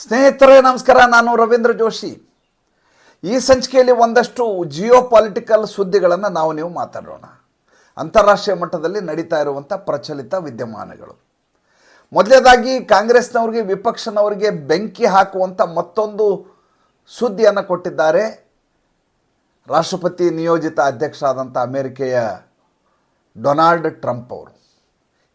ಸ್ನೇಹಿತರೇ, ನಮಸ್ಕಾರ. ನಾನು ರವೀಂದ್ರ ಜೋಶಿ. ಈ ಸಂಚಿಕೆಯಲ್ಲಿ ಒಂದಷ್ಟು ಜಿಯೋ ಪಾಲಿಟಿಕಲ್ ಸುದ್ದಿಗಳನ್ನು ನಾವು ನೀವು ಮಾತಾಡೋಣ. ಅಂತಾರಾಷ್ಟ್ರೀಯ ಮಟ್ಟದಲ್ಲಿ ನಡೀತಾ ಇರುವಂಥ ಪ್ರಚಲಿತ ವಿದ್ಯಮಾನಗಳು. ಮೊದಲನೇದಾಗಿ ಕಾಂಗ್ರೆಸ್ನವರಿಗೆ, ವಿಪಕ್ಷನವರಿಗೆ ಬೆಂಕಿ ಹಾಕುವಂಥ ಮತ್ತೊಂದು ಸುದ್ದಿಯನ್ನು ಕೊಟ್ಟಿದ್ದಾರೆ. ರಾಷ್ಟ್ರಪತಿ ನಿಯೋಜಿತ ಅಧ್ಯಕ್ಷರಾದಂಥ ಅಮೆರಿಕೆಯ ಡೊನಾಲ್ಡ್ ಟ್ರಂಪ್ ಅವರು.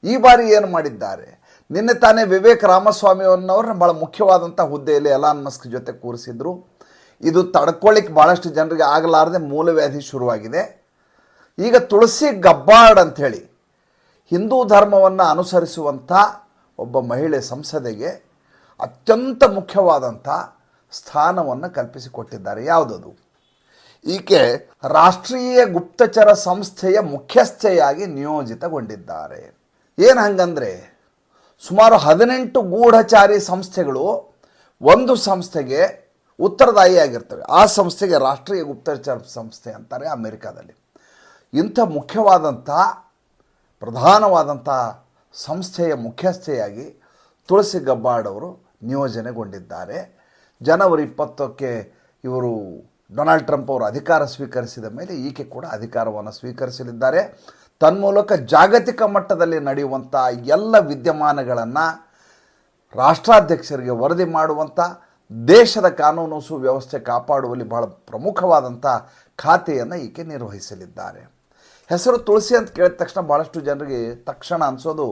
ಈ ಬಾರಿ ಏನು ಮಾಡಿದ್ದಾರೆ? ನಿನ್ನೆ ತಾನೇ ವಿವೇಕ್ ರಾಮಸ್ವಾಮಿಯನ್ನವ್ರನ್ನ ಭಾಳ ಮುಖ್ಯವಾದಂಥ ಹುದ್ದೆಯಲ್ಲಿ ಎಲಾನ್ ಮಸ್ಕ್ ಜೊತೆ ಕೂರಿಸಿದ್ರು. ಇದು ತಡ್ಕೊಳ್ಳಿಕ್ಕೆ ಭಾಳಷ್ಟು ಜನರಿಗೆ ಆಗಲಾರದೆ ಮೂಲವ್ಯಾಧಿ ಶುರುವಾಗಿದೆ. ಈಗ ತುಳಸಿ ಗಬ್ಬಾರ್ಡ್ ಅಂಥೇಳಿ ಹಿಂದೂ ಧರ್ಮವನ್ನು ಅನುಸರಿಸುವಂಥ ಒಬ್ಬ ಮಹಿಳೆ ಸಂಸದೆಗೆ ಅತ್ಯಂತ ಮುಖ್ಯವಾದಂಥ ಸ್ಥಾನವನ್ನು ಕಲ್ಪಿಸಿಕೊಟ್ಟಿದ್ದಾರೆ. ಯಾವುದದು? ಈಕೆ ರಾಷ್ಟ್ರೀಯ ಗುಪ್ತಚರ ಸಂಸ್ಥೆಯ ಮುಖ್ಯಸ್ಥೆಯಾಗಿ ನಿಯೋಜಿತಗೊಂಡಿದ್ದಾರೆ. ಏನು ಹಂಗಂದ್ರೆ ಸುಮಾರು ಹದಿನೆಂಟು ಗೂಢಚಾರಿ ಸಂಸ್ಥೆಗಳು ಒಂದು ಸಂಸ್ಥೆಗೆ ಉತ್ತರದಾಯಿಯಾಗಿರ್ತವೆ. ಆ ಸಂಸ್ಥೆಗೆ ರಾಷ್ಟ್ರೀಯ ಗುಪ್ತಚರ ಸಂಸ್ಥೆ ಅಂತಾರೆ ಅಮೆರಿಕಾದಲ್ಲಿ. ಇಂಥ ಮುಖ್ಯವಾದಂಥ ಪ್ರಧಾನವಾದಂಥ ಸಂಸ್ಥೆಯ ಮುಖ್ಯಸ್ಥೆಯಾಗಿ ತುಳಸಿ ಗಬ್ಬಾಡ್ ಅವರು ನಿಯೋಜನೆಗೊಂಡಿದ್ದಾರೆ. ಜನವರಿ ಇಪ್ಪತ್ತಕ್ಕೆ ಇವರು ಡೊನಾಲ್ಡ್ ಟ್ರಂಪ್ ಅವರು ಅಧಿಕಾರ ಸ್ವೀಕರಿಸಿದ ಮೇಲೆ ಈಕೆ ಕೂಡ ಅಧಿಕಾರವನ್ನು ಸ್ವೀಕರಿಸಲಿದ್ದಾರೆ. ತನ್ಮೂಲಕ ಜಾಗತಿಕ ಮಟ್ಟದಲ್ಲಿ ನಡೆಯುವಂಥ ಎಲ್ಲ ವಿದ್ಯಮಾನಗಳನ್ನು ರಾಷ್ಟ್ರಾಧ್ಯಕ್ಷರಿಗೆ ವರದಿ ಮಾಡುವಂಥ ದೇಶದ ಕಾನೂನು ಸುವ್ಯವಸ್ಥೆ ಕಾಪಾಡುವಲ್ಲಿ ಬಹಳ ಪ್ರಮುಖವಾದಂಥ ಖಾತೆಯನ್ನು ಈಕೆ ನಿರ್ವಹಿಸಲಿದ್ದಾರೆ. ಹೆಸರು ತುಳಸಿ ಅಂತ ಕೇಳಿದ ತಕ್ಷಣ ಭಾಳಷ್ಟು ಜನರಿಗೆ ತಕ್ಷಣ ಅನಿಸೋದು,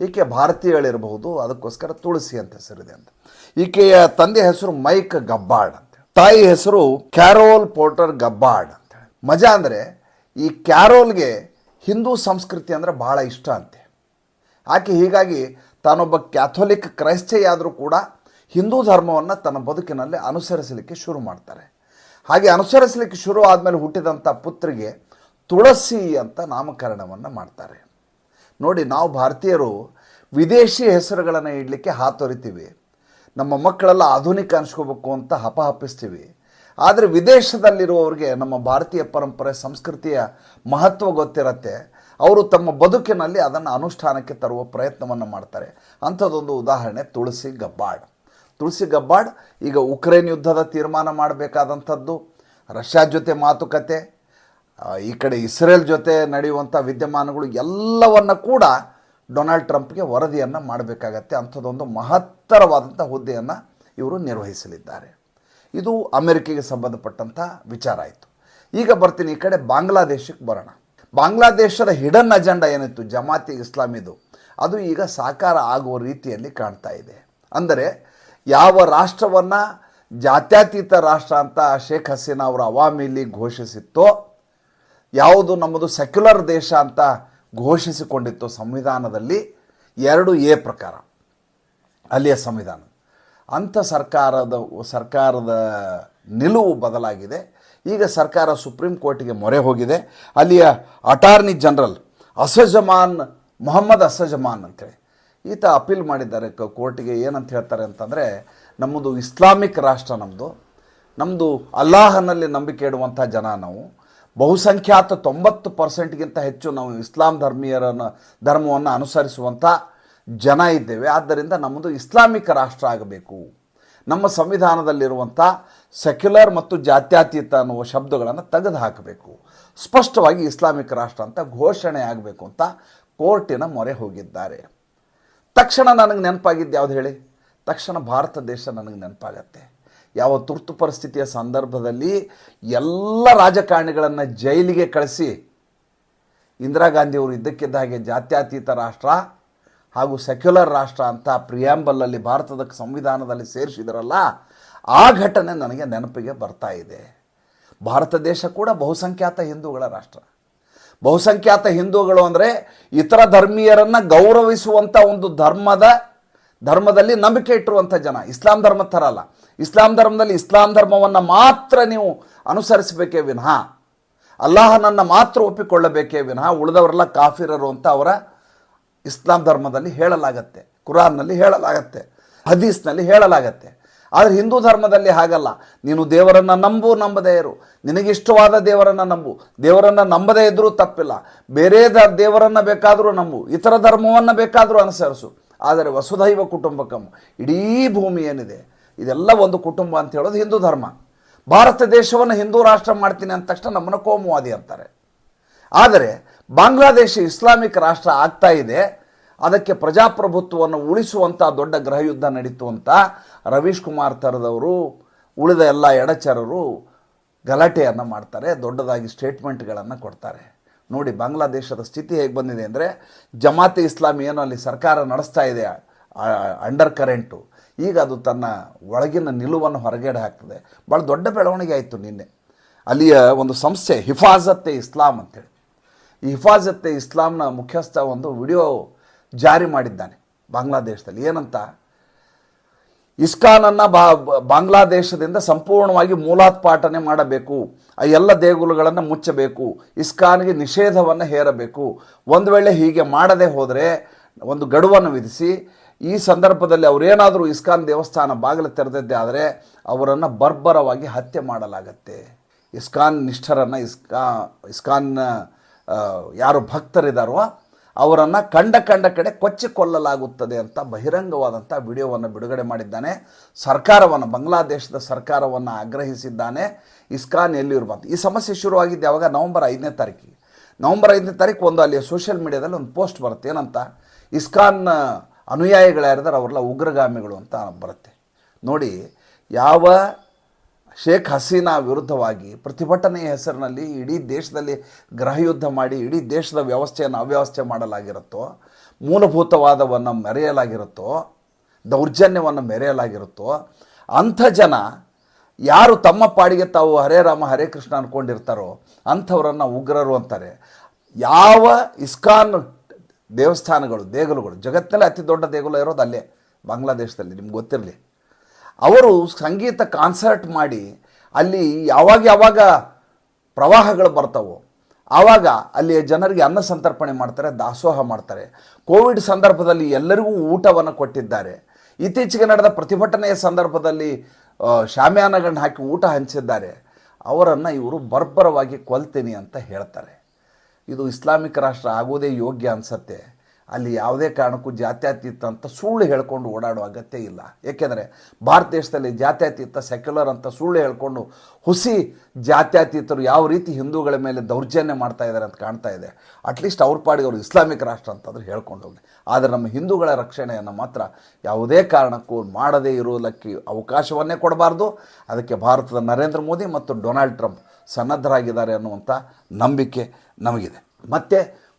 ಈಕೆ ಭಾರತೀಯಳಿರಬಹುದು, ಅದಕ್ಕೋಸ್ಕರ ತುಳಸಿ ಅಂತ ಹೆಸರಿದೆ ಅಂತ. ಈಕೆಯ ತಂದೆ ಹೆಸರು ಮೈಕ್ ಗಬ್ಬಾಡ್ ಅಂತ ತಾಯಿ ಹೆಸರು ಕ್ಯಾರೋಲ್ ಪೋರ್ಟರ್ ಗಬ್ಬಾಡ್ ಅಂತ ಮಜಾ ಅಂದರೆ ಈ ಕ್ಯಾರೋಲ್ಗೆ ಹಿಂದೂ ಸಂಸ್ಕೃತಿ ಅಂದರೆ ಭಾಳ ಇಷ್ಟ ಅಂತೆ. ಆಕೆ ಹೀಗಾಗಿ ತಾನೊಬ್ಬ ಕ್ಯಾಥೋಲಿಕ್ ಕ್ರೈಸ್ತೆಯಾದರೂ ಕೂಡ ಹಿಂದೂ ಧರ್ಮವನ್ನು ತನ್ನ ಬದುಕಿನಲ್ಲಿ ಅನುಸರಿಸಲಿಕ್ಕೆ ಶುರು ಮಾಡ್ತಾರೆ. ಹಾಗೆ ಅನುಸರಿಸಲಿಕ್ಕೆ ಶುರು ಆದಮೇಲೆ ಹುಟ್ಟಿದಂಥ ಪುತ್ರಿಗೆ ತುಳಸಿ ಅಂತ ನಾಮಕರಣವನ್ನು ಮಾಡ್ತಾರೆ. ನೋಡಿ, ನಾವು ಭಾರತೀಯರು ವಿದೇಶಿ ಹೆಸರುಗಳನ್ನು ಇಡಲಿಕ್ಕೆ ಹಾತೊರಿತೀವಿ. ನಮ್ಮ ಮಕ್ಕಳೆಲ್ಲ ಆಧುನಿಕ ಅನ್ಸ್ಕೋಬೇಕು ಅಂತ ಹಪಹಪಿಸ್ತೀವಿ ಆದರೆ ವಿದೇಶದಲ್ಲಿರುವವರಿಗೆ ನಮ್ಮ ಭಾರತೀಯ ಪರಂಪರೆ, ಸಂಸ್ಕೃತಿಯ ಮಹತ್ವ ಗೊತ್ತಿರತ್ತೆ. ಅವರು ತಮ್ಮ ಬದುಕಿನಲ್ಲಿ ಅದನ್ನು ಅನುಷ್ಠಾನಕ್ಕೆ ತರುವ ಪ್ರಯತ್ನವನ್ನು ಮಾಡ್ತಾರೆ. ಅಂಥದ್ದೊಂದು ಉದಾಹರಣೆ ತುಳಸಿ ಗಬ್ಬಾಡ್ ತುಳಸಿ ಗಬ್ಬಾಡ್ ಈಗ ಉಕ್ರೇನ್ ಯುದ್ಧದ ತೀರ್ಮಾನ ಮಾಡಬೇಕಾದಂಥದ್ದು, ರಷ್ಯಾ ಜೊತೆ ಮಾತುಕತೆ ಈ ಕಡೆ ಇಸ್ರೇಲ್ ಜೊತೆ ನಡೆಯುವಂಥ ವಿದ್ಯಮಾನಗಳು ಎಲ್ಲವನ್ನು ಕೂಡ ಡೊನಾಲ್ಡ್ ಟ್ರಂಪ್ಗೆ ವರದಿಯನ್ನು ಮಾಡಬೇಕಾಗತ್ತೆ. ಅಂಥದ್ದೊಂದು ಮಹತ್ತರವಾದಂಥ ಹುದ್ದೆಯನ್ನು ಇವರು ನಿರ್ವಹಿಸಲಿದ್ದಾರೆ. ಇದು ಅಮೆರಿಕೆಗೆ ಸಂಬಂಧಪಟ್ಟಂಥ ವಿಚಾರ ಆಯಿತು. ಈಗ ಬರ್ತೀನಿ ಈ ಕಡೆ ಬಾಂಗ್ಲಾದೇಶಕ್ಕೆ ಬರೋಣ. ಬಾಂಗ್ಲಾದೇಶದ ಹಿಡನ್ ಅಜೆಂಡಾ ಏನಿತ್ತು? ಜಮಾತಿ ಇಸ್ಲಾಮಿದು ಅದು ಈಗ ಸಾಕಾರ ಆಗುವ ರೀತಿಯಲ್ಲಿ ಕಾಣ್ತಾ ಇದೆ. ಅಂದರೆ ಯಾವ ರಾಷ್ಟ್ರವನ್ನು ಜಾತ್ಯತೀತ ರಾಷ್ಟ್ರ ಅಂತ ಶೇಖ್ ಹಸೀನಾ ಅವರು ಅವಾಮಿ ಲೀಗ್ ಘೋಷಿಸಿತ್ತೋ, ಯಾವುದು ನಮ್ಮದು ಸೆಕ್ಯುಲರ್ ದೇಶ ಅಂತ ಘೋಷಿಸಿಕೊಂಡಿತ್ತು ಸಂವಿಧಾನದಲ್ಲಿ ಎರಡು ಎ ಪ್ರಕಾರ, ಅಲ್ಲಿಯ ಸಂವಿಧಾನ. ಅಂಥ ಸರ್ಕಾರದ ಸರ್ಕಾರದ ನಿಲುವು ಬದಲಾಗಿದೆ. ಈಗ ಸರ್ಕಾರ ಸುಪ್ರೀಂ ಕೋರ್ಟಿಗೆ ಮೊರೆ ಹೋಗಿದೆ. ಅಲ್ಲಿಯ ಅಟಾರ್ನಿ ಜನರಲ್ ಅಸಜಮಾನ್, ಮೊಹಮ್ಮದ್ ಅಸಜಮಾನ್ ಅಂತೇಳಿ. ಈತ ಅಪೀಲ್ ಮಾಡಿದ್ದಾರೆ ಕೋರ್ಟಿಗೆ ಏನಂತ ಹೇಳ್ತಾರೆ ಅಂತಂದರೆ, ನಮ್ಮದು ಇಸ್ಲಾಮಿಕ್ ರಾಷ್ಟ್ರ ನಮ್ಮದು ನಮ್ಮದು ಅಲ್ಲಾಹನಲ್ಲಿ ನಂಬಿಕೆ ಇಡುವಂಥ ಜನ ನಾವು. ಬಹುಸಂಖ್ಯಾತ ತೊಂಬತ್ತು ಪರ್ಸೆಂಟ್ಗಿಂತ ಹೆಚ್ಚು ನಾವು ಇಸ್ಲಾಂ ಧರ್ಮೀಯರನ್ನು, ಧರ್ಮವನ್ನು ಅನುಸರಿಸುವಂಥ ಜನ ಇದ್ದೇವೆ. ಆದ್ದರಿಂದ ನಮ್ಮದು ಇಸ್ಲಾಮಿಕ್ ರಾಷ್ಟ್ರ ಆಗಬೇಕು. ನಮ್ಮ ಸಂವಿಧಾನದಲ್ಲಿರುವಂಥ ಸೆಕ್ಯುಲರ್ ಮತ್ತು ಜಾತ್ಯತೀತ ಅನ್ನುವ ಶಬ್ದಗಳನ್ನು ತೆಗೆದು ಹಾಕಬೇಕು ಸ್ಪಷ್ಟವಾಗಿ ಇಸ್ಲಾಮಿಕ್ ರಾಷ್ಟ್ರ ಅಂತ ಘೋಷಣೆ ಆಗಬೇಕು ಅಂತ ಕೋರ್ಟಿನ ಮೊರೆ ಹೋಗಿದ್ದಾರೆ. ತಕ್ಷಣ ನನಗೆ ನೆನಪಾಗಿದ್ದು ಯಾವುದು ಹೇಳಿ? ತಕ್ಷಣ ಭಾರತ ದೇಶ ನನಗೆ ನೆನಪಾಗತ್ತೆ. ಯಾವ ತುರ್ತು ಪರಿಸ್ಥಿತಿಯ ಸಂದರ್ಭದಲ್ಲಿ ಎಲ್ಲ ರಾಜಕಾರಣಿಗಳನ್ನು ಜೈಲಿಗೆ ಕಳಿಸಿ, ಇಂದಿರಾ ಗಾಂಧಿಯವರು ಇದ್ದಕ್ಕಿದ್ದ ಹಾಗೆ ಜಾತ್ಯತೀತ ರಾಷ್ಟ್ರ ಹಾಗೂ ಸೆಕ್ಯುಲರ್ ರಾಷ್ಟ್ರ ಅಂತ ಪ್ರಿಯಾಂಬಲಲ್ಲಿ ಭಾರತದ ಸಂವಿಧಾನದಲ್ಲಿ ಸೇರಿಸಿದರಲ್ಲ, ಆ ಘಟನೆ ನನಗೆ ನೆನಪಿಗೆ ಬರ್ತಾ ಇದೆ. ಭಾರತ ದೇಶ ಕೂಡ ಬಹುಸಂಖ್ಯಾತ ಹಿಂದೂಗಳ ರಾಷ್ಟ್ರ. ಬಹುಸಂಖ್ಯಾತ ಹಿಂದೂಗಳು ಅಂದರೆ ಇತರ ಧರ್ಮೀಯರನ್ನು ಗೌರವಿಸುವಂಥ ಒಂದು ಧರ್ಮದ, ಧರ್ಮದಲ್ಲಿ ನಂಬಿಕೆ ಇಟ್ಟಿರುವಂಥ ಜನ. ಇಸ್ಲಾಂ ಧರ್ಮದ ಥರ ಅಲ್ಲ. ಇಸ್ಲಾಂ ಧರ್ಮದಲ್ಲಿ ಇಸ್ಲಾಂ ಧರ್ಮವನ್ನು ಮಾತ್ರ ನೀವು ಅನುಸರಿಸಬೇಕೇ ವಿನಃ. ಅಲ್ಲಾಹನನ್ನು ಮಾತ್ರ ಒಪ್ಪಿಕೊಳ್ಳಬೇಕೇ ವಿನಃ. ಉಳಿದವರೆಲ್ಲ ಕಾಫಿರರು ಅಂತ ಅವರ ಇಸ್ಲಾಂ ಧರ್ಮದಲ್ಲಿ ಹೇಳಲಾಗತ್ತೆ, ಕುರಾನ್ನಲ್ಲಿ ಹೇಳಲಾಗತ್ತೆ, ಹದೀಸ್ನಲ್ಲಿ ಹೇಳಲಾಗತ್ತೆ. ಆದರೆ ಹಿಂದೂ ಧರ್ಮದಲ್ಲಿ ಹಾಗಲ್ಲ. ನೀನು ದೇವರನ್ನು ನಂಬು, ನಂಬದೇ ಇರು. ನಿನಗಿಷ್ಟವಾದ ದೇವರನ್ನು ನಂಬು. ದೇವರನ್ನು ನಂಬದೇ ಇದ್ದರೂ ತಪ್ಪಿಲ್ಲ. ಬೇರೆ ದ, ದೇವರನ್ನು ಬೇಕಾದರೂ ನಂಬು. ಇತರ ಧರ್ಮವನ್ನು ಬೇಕಾದರೂ ಅನುಸರಿಸು. ಆದರೆ ವಸುಧೈವ ಕುಟುಂಬಕಂ, ಇಡೀ ಭೂಮಿ ಏನಿದೆ? ಇದೆಲ್ಲ ಒಂದು ಕುಟುಂಬ ಅಂತ ಹೇಳೋದು ಹಿಂದೂ ಧರ್ಮ. ಭಾರತ ದೇಶವನ್ನು ಹಿಂದೂ ರಾಷ್ಟ್ರ ಮಾಡ್ತೀನಿ ಅಂದ ತಕ್ಷಣ ನಮ್ಮನ್ನು ಕೋಮುವಾದಿ ಅಂತಾರೆ. ಆದರೆ ಬಾಂಗ್ಲಾದೇಶ ಇಸ್ಲಾಮಿಕ್ ರಾಷ್ಟ್ರ ಆಗ್ತಾ ಇದೆ. ಅದಕ್ಕೆ ಪ್ರಜಾಪ್ರಭುತ್ವವನ್ನು ಉಳಿಸುವಂಥ ದೊಡ್ಡ ಗೃಹಯುದ್ಧ ನಡೀತು ಅಂತ ರವೀಶ್ ಕುಮಾರ್ ಥರದವರು, ಉಳಿದ ಎಲ್ಲ ಎಡಚರರು ಗಲಾಟೆಯನ್ನು ಮಾಡ್ತಾರೆ, ದೊಡ್ಡದಾಗಿ ಸ್ಟೇಟ್ಮೆಂಟ್ಗಳನ್ನು ಕೊಡ್ತಾರೆ. ನೋಡಿ, ಬಾಂಗ್ಲಾದೇಶದ ಸ್ಥಿತಿ ಹೇಗೆ ಬಂದಿದೆ ಅಂದರೆ, ಜಮಾತೆ ಇಸ್ಲಾಮಿ ಏನು ಅಲ್ಲಿ ಸರ್ಕಾರ ನಡೆಸ್ತಾ ಇದೆ ಅಂಡರ್ ಕರೆಂಟು. ಈಗ ಅದು ತನ್ನ ಒಳಗಿನ ನಿಲುವನ್ನು ಹೊರಗಡೆ ಹಾಕ್ತದೆ. ಭಾಳ ದೊಡ್ಡ ಬೆಳವಣಿಗೆ ಆಯಿತು ನಿನ್ನೆ. ಅಲ್ಲಿಯ ಒಂದು ಸಂಸ್ಥೆ ಹಿಫಾಜತ್ತೆ ಇಸ್ಲಾಂ ಅಂತೇಳಿ. ಹಿಫಾಜತ್ತೆ ಇಸ್ಲಾಂನ ಮುಖ್ಯಸ್ಥ ಒಂದು ವಿಡಿಯೋ ಜಾರಿ ಮಾಡಿದ್ದಾನೆ ಬಾಂಗ್ಲಾದೇಶದಲ್ಲಿ. ಏನಂತ? ಇಸ್ಕಾನನ್ನು ಬಾ, ಬಾಂಗ್ಲಾದೇಶದಿಂದ ಸಂಪೂರ್ಣವಾಗಿ ಮೂಲಾತ್ಪಾಟನೆ ಮಾಡಬೇಕು. ಆ ಎಲ್ಲ ದೇಗುಲಗಳನ್ನು ಮುಚ್ಚಬೇಕು. ಇಸ್ಕಾನ್ಗೆ ನಿಷೇಧವನ್ನು ಹೇರಬೇಕು. ಒಂದು ವೇಳೆ ಹೀಗೆ ಮಾಡದೆ ಹೋದರೆ ಒಂದು ಗಡುವನ್ನು ವಿಧಿಸಿ, ಈ ಸಂದರ್ಭದಲ್ಲಿ ಅವರೇನಾದರೂ ಇಸ್ಕಾನ್ ದೇವಸ್ಥಾನ ಬಾಗಿಲು ತೆರೆದಿದ್ದೆ ಆದರೆ ಅವರನ್ನು ಬರ್ಬರವಾಗಿ ಹತ್ಯೆ ಮಾಡಲಾಗತ್ತೆ. ಇಸ್ಕಾನ್ ನಿಷ್ಠರನ್ನು ಇಸ್ಕಾ, ಇಸ್ಕಾನ್ನ ಯಾರು ಭಕ್ತರಿದ್ದಾರೋ ಅವರನ್ನು ಕಂಡ ಕಂಡ ಕಡೆ ಕೊಚ್ಚಿ ಕೊಲ್ಲಲಾಗುತ್ತದೆ ಅಂತ ಬಹಿರಂಗವಾದಂಥ ವಿಡಿಯೋವನ್ನು ಬಿಡುಗಡೆ ಮಾಡಿದ್ದಾನೆ. ಸರ್ಕಾರವನ್ನು, ಬಾಂಗ್ಲಾದೇಶದ ಸರ್ಕಾರವನ್ನು ಆಗ್ರಹಿಸಿದ್ದಾನೆ. ಇಸ್ಕಾನ್ ಎಲ್ಲಿರುವಂಥ ಈ ಸಮಸ್ಯೆ ಶುರುವಾಗಿದ್ದು ಯಾವಾಗ? ನವಂಬರ್ ಐದನೇ ತಾರೀಕಿಗೆ. ನವಂಬರ್ ಐದನೇ ತಾರೀಕು ಒಂದು ಅಲ್ಲಿ ಸೋಷಿಯಲ್ ಮೀಡಿಯಾದಲ್ಲಿ ಒಂದು ಪೋಸ್ಟ್ ಬರುತ್ತೆ. ಏನಂತ? ಇಸ್ಕಾನ್ ಅನುಯಾಯಿಗಳು ಯಾರಿದ್ದಾರೆ ಅವರೆಲ್ಲ ಉಗ್ರಗಾಮಿಗಳು ಅಂತ ಬರುತ್ತೆ. ನೋಡಿ, ಯಾವ ಶೇಖ್ ಹಸೀನಾ ವಿರುದ್ಧವಾಗಿ ಪ್ರತಿಭಟನೆಯ ಹೆಸರಿನಲ್ಲಿ ಇಡೀ ದೇಶದಲ್ಲಿ ಗೃಹಯುದ್ಧ ಮಾಡಿ ಇಡೀ ದೇಶದ ವ್ಯವಸ್ಥೆಯನ್ನು ಅವ್ಯವಸ್ಥೆ ಮಾಡಲಾಗಿರುತ್ತೋ, ಮೂಲಭೂತವಾದವನ್ನು ಮೆರೆಯಲಾಗಿರುತ್ತೋ, ದೌರ್ಜನ್ಯವನ್ನು ಮೆರೆಯಲಾಗಿರುತ್ತೋ, ಅಂಥ ಜನ ಯಾರು ತಮ್ಮ ಪಾಡಿಗೆ ತಾವು ಹರೇ ರಾಮ, ಹರೇ ಕೃಷ್ಣ ಅಂದ್ಕೊಂಡಿರ್ತಾರೋ ಅಂಥವರನ್ನು ಉಗ್ರರು ಅಂತಾರೆ. ಯಾವ ಇಸ್ಕಾನ್ ದೇವಸ್ಥಾನಗಳು, ದೇಗುಲಗಳು ಜಗತ್ತಿನಲ್ಲೇ ಅತಿ ದೊಡ್ಡ ದೇಗುಲ ಇರೋದು ಅಲ್ಲೇ, ಬಾಂಗ್ಲಾದೇಶದಲ್ಲಿ, ನಿಮ್ಗೆ ಗೊತ್ತಿರಲಿ. ಅವರು ಸಂಗೀತ ಕಾನ್ಸರ್ಟ್ ಮಾಡಿ ಅಲ್ಲಿ ಯಾವಾಗ ಯಾವಾಗ ಪ್ರವಾಹಗಳು ಬರ್ತಾವೋ ಆವಾಗ ಅಲ್ಲಿಯ ಜನರಿಗೆ ಅನ್ನ ಸಂತರ್ಪಣೆ ಮಾಡ್ತಾರೆ, ದಾಸೋಹ ಮಾಡ್ತಾರೆ. ಕೋವಿಡ್ ಸಂದರ್ಭದಲ್ಲಿ ಎಲ್ಲರಿಗೂ ಊಟವನ್ನು ಕೊಟ್ಟಿದ್ದಾರೆ. ಇತ್ತೀಚೆಗೆ ನಡೆದ ಪ್ರತಿಭಟನೆಯ ಸಂದರ್ಭದಲ್ಲಿ ಶಾಮಿಯಾನಗಳನ್ನ ಹಾಕಿ ಊಟ ಹಂಚಿದ್ದಾರೆ. ಅವರನ್ನು ಇವರು ಬರ್ಬರವಾಗಿ ಕೊಲ್ತೀನಿ ಅಂತ ಹೇಳ್ತಾರೆ. ಇದು ಇಸ್ಲಾಮಿಕ್ ರಾಷ್ಟ್ರ ಆಗೋದೇ ಯೋಗ್ಯ ಅನಿಸತ್ತೆ. ಅಲ್ಲಿ ಯಾವುದೇ ಕಾರಣಕ್ಕೂ ಜಾತ್ಯತೀತ ಅಂತ ಸುಳ್ಳು ಹೇಳ್ಕೊಂಡು ಓಡಾಡೋ ಅಗತ್ಯ ಇಲ್ಲ. ಏಕೆಂದರೆ ಭಾರತ ದೇಶದಲ್ಲಿ ಜಾತ್ಯತೀತ ಸೆಕ್ಯುಲರ್ ಅಂತ ಸುಳ್ಳು ಹೇಳ್ಕೊಂಡು ಹುಸಿ ಜಾತ್ಯತೀತರು ಯಾವ ರೀತಿ ಹಿಂದೂಗಳ ಮೇಲೆ ದೌರ್ಜನ್ಯ ಮಾಡ್ತಾ ಇದ್ದಾರೆ ಅಂತ ಕಾಣ್ತಾ ಇದೆ. ಅಟ್ಲೀಸ್ಟ್ ಅವ್ರ ಪಾಡಿಗೆ ಅವರು ಇಸ್ಲಾಮಿಕ್ ರಾಷ್ಟ್ರ ಅಂತಂದ್ರೆ ಹೇಳ್ಕೊಂಡು ಹೋಗಿ ಆದರೆ ನಮ್ಮ ಹಿಂದೂಗಳ ರಕ್ಷಣೆಯನ್ನು ಮಾತ್ರ ಯಾವುದೇ ಕಾರಣಕ್ಕೂ ಮಾಡದೇ ಇರೋದಕ್ಕೆ ಅವಕಾಶವನ್ನೇ ಕೊಡಬಾರ್ದು. ಅದಕ್ಕೆ ಭಾರತದ ನರೇಂದ್ರ ಮೋದಿ ಮತ್ತು ಡೊನಾಲ್ಡ್ ಟ್ರಂಪ್ ಸನ್ನದ್ಧರಾಗಿದ್ದಾರೆ ಅನ್ನುವಂಥ ನಂಬಿಕೆ ನಮಗಿದೆ. ಮತ್ತೆ